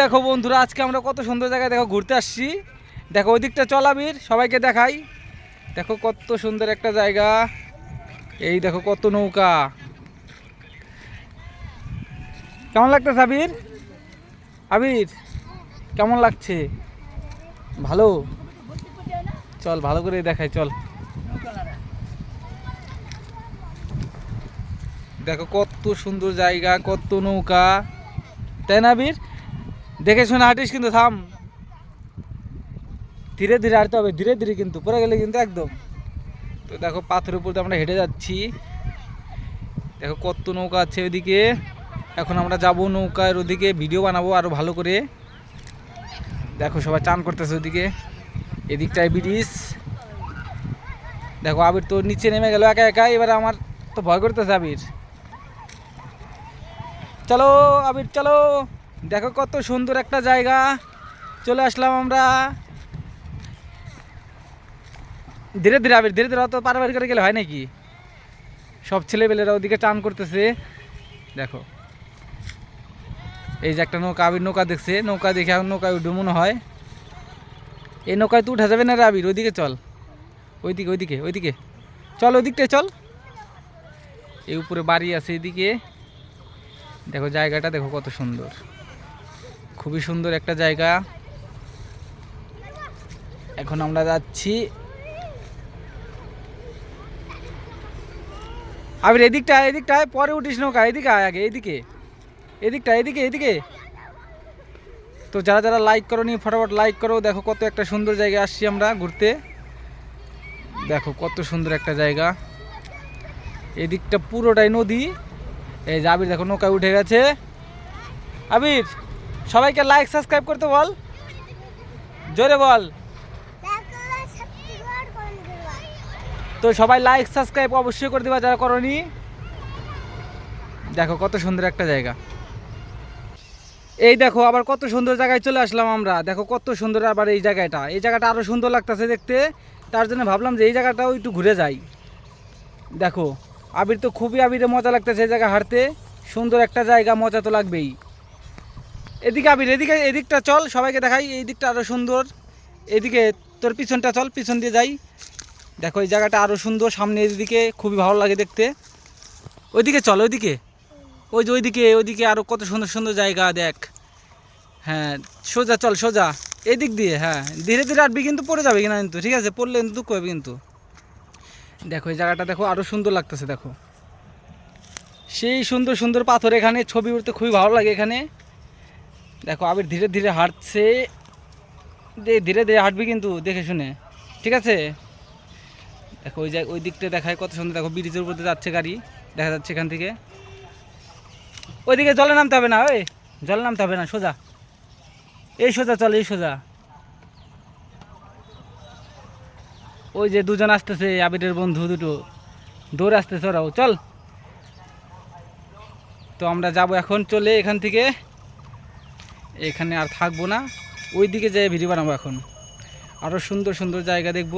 দেখো বন্ধুরা, আজকে আমরা কত সুন্দর জায়গায় দেখো ঘুরতে আসছি। দেখো ওই দিকটা চলাবির সবাইকে দেখাই। দেখো কত সুন্দর একটা জায়গা। এই দেখো কত নৌকা। কেমন লাগতেছে আবির আবির কেমন লাগছে? ভালো? চল, ভালো করে দেখাই, চল। দেখো কত সুন্দর জায়গা, কত নৌকা। তাই না বীর দেখে শুনে হাঁটিস কিন্তু থাম। ধীরে ধীরে হাঁটতে হবে, ধীরে ধীরে কিন্তু পরে গেলে কিন্তু একদম। তো দেখো পাথরের উপর দিয়ে আমরা হেঁটে যাচ্ছি। দেখো কত নৌকা আছে ওইদিকে। এখন আমরা যাব নৌকার ওদিকে ভিডিও বানাবো আরও ভালো করে। দেখো সবাই চান করতেছে ওদিকে এদিকটায় ব্রিজ দেখো আবির তো নিচে নেমে গেল একা একা এবার আমার তো ভয় করতেছে আবির। চলো আবির, চলো। দেখো কত সুন্দর একটা জায়গা। চলে আসলাম আমরা। ধীরে ধীরে আবির, ধীরে ধীরে অত পারাবাড়ি করে গেলে হয় নাকি? সব ছেলেপেলেরা ওদিকে টান করতেছে। দেখো। এই যে একটা নৌকা, আবির নৌকা দেখছে। নৌকা দেখে এখন নৌকায় উঠবে মনে হয়। এই নৌকায় তো উঠা যাবে না রে আবির, ওইদিকে চল। ওইদিকে ওইদিকে ওইদিকে। চল ওইদিকটায় চল। এই উপরে বাড়ি আছে এদিকে। দেখো জায়গাটা দেখো কত সুন্দর। খুবই সুন্দর একটা জায়গা। এখন আমরা যাচ্ছি। আবির, এদিকটা, এদিকটায় পরে উঠিস নৌকা, এদিকে আয় আগে, এদিকে। এদিকটা, এদিকে এদিকে। তো যারা যারা লাইক করো নি ফটাফট লাইক করো। দেখো কত একটা সুন্দর জায়গায় আসছি আমরা ঘুরতে। দেখো কত সুন্দর একটা জায়গা। এদিকটা পুরোটাই নদী। এই যে আবির, দেখো নৌকায় উঠে গেছে। আবির সবাইকে লাইক সাবস্ক্রাইব করতে বল। জোরে বল। তো সবাই লাইক সাবস্ক্রাইব অবশ্যই করে দেবা, যারা করনি। দেখো কত সুন্দর একটা জায়গা। এই দেখো আবার কত সুন্দর জায়গায় চলে আসলাম আমরা। দেখো কত সুন্দর আবার এই জায়গাটা। এই জায়গাটা আরও সুন্দর লাগতেছে দেখতে। তার জন্য ভাবলাম যে এই জায়গাটাও একটু ঘুরে যাই। দেখো, আবির তো খুবই আবিরে মজা লাগতেছে এই জায়গা হাঁটতে। সুন্দর একটা জায়গা, মজা তো লাগবেই। এদিকে আবির, এদিকে, এদিকটা চল, সবাইকে দেখাই, এই দিকটা আরও সুন্দর। এদিকে তোর পিছনটা চল, পিছন দিয়ে যাই। দেখো, এই জায়গাটা আরও সুন্দর, সামনে এদিকে খুবই ভালো লাগে দেখতে। ওইদিকে চল, ওইদিকে। ওই যে ওইদিকে ওইদিকে আরও কত সুন্দর সুন্দর জায়গা, দেখ। হ্যাঁ সোজা চল, সোজা। এদিক দিয়ে হ্যাঁ। ধীরে ধীরে আটবি কিন্তু পড়ে যাবে কিনা কিন্তু, ঠিক আছে? পড়লে কিন্তু দুঃখ হবে কিন্তু। দেখো, এই জায়গাটা দেখো আরও সুন্দর লাগতেছে, দেখো। সেই সুন্দর সুন্দর পাথর এখানে, ছবি উঠতে খুবই ভালো লাগে এখানে। দেখো আবির ধীরে ধীরে হাঁটছে। ধীরে ধীরে হাঁটবি কিন্তু, দেখে শুনে। ঠিক আছে? দেখো, ওই ওই দিকটা দেখায় কত সুন্দর। দেখো, ব্রিজের উপর যাচ্ছে গাড়ি, দেখা যাচ্ছে এখান থেকে। ওইদিকে জলে নামতে হবে না, ওই। জলে নামতে হবে না, সোজা। এই সোজা, চল, এই সোজা। ওই যে দুজন আসতেছে, আবিরের বন্ধু দুটো। দৌড়ে আসতেছে ওরাও, চল। তো আমরা যাব এখন, চলে এখান থেকে। এখানে আর থাকব না। ওই দিকে যেয়ে ভিডিও বানাবো এখন। আরও সুন্দর সুন্দর জায়গা দেখব।